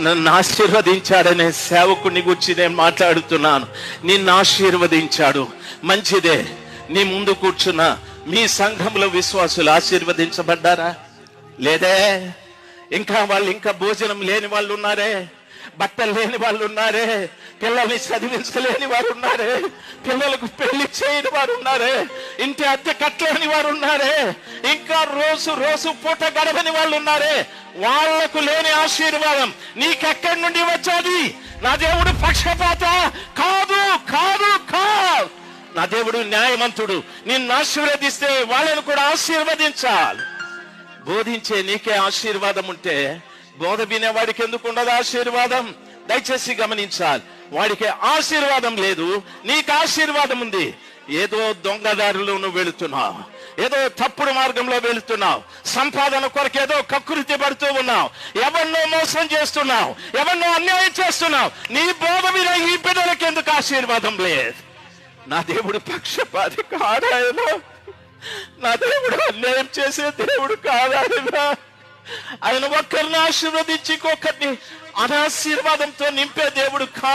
నన్ను ఆశీర్వదించాడనే సేవకుని గురించి నేను మాట్లాడుతున్నాను. నిన్ను ఆశీర్వదించాడు. మంచిదే. నీ ముందు కూర్చున్న మీ సంఘంలో విశ్వాసులు ఆశీర్వదించబడ్డారా? లేదే. ఇంకా వాళ్ళు ఇంకా భోజనం లేని వాళ్ళు ఉన్నారే. బట్టలు లేని వాళ్ళు ఉన్నారే. పిల్లల్ని చదివించలేని వారు ఉన్నారే. పిల్లలకు పెళ్ళి చేయని వారు ఉన్నారే. ఇంటి అద్దె కట్టలేని వారు ఉన్నారే. ఇంకా రోజు రోజు పూట గడవని వాళ్ళు ఉన్నారే. వాళ్ళకు లేని ఆశీర్వాదం. నీకెక్కడి నుండి వచ్చేది? నా దేవుడు పక్షపాత. కాదు కాదు కాదు. నా దేవుడు న్యాయమంతుడు. నిన్ను ఆశీర్వదిస్తే వాళ్ళని కూడా ఆశీర్వదించాలి. బోధించే నీకే ఆశీర్వాదం ఉంటే బోధ వినేవాడికి ఎందుకు ఉండదు ఆశీర్వాదం? దయచేసి గమనించాలి. వాడికి ఆశీర్వాదం లేదు. నీకు ఆశీర్వాదం ఉంది. ఏదో దొంగదారులు నువ్వు వెళుతున్నావు. ఏదో తప్పుడు మార్గంలో వెళుతున్నావు. సంపాదన కొరకు ఏదో కకృతి పడుతూ ఉన్నావు. ఎవరినో మోసం చేస్తున్నావు. ఎవరినో అన్యాయం చేస్తున్నావు. నీ బోధ మీద ఈ బిడ్డలకు ఎందుకు ఆశీర్వాదం లేదు? నా దేవుడు పక్షపాతి కాడాయనా నా దేవుడు అన్యాయం చేసే దేవుడు కాదాయనా ఆయన. ఒక్కరిని ఆశీర్వదించి ఇంకొకరిని అనాశీర్వాదంతో నింపే దేవుడు కా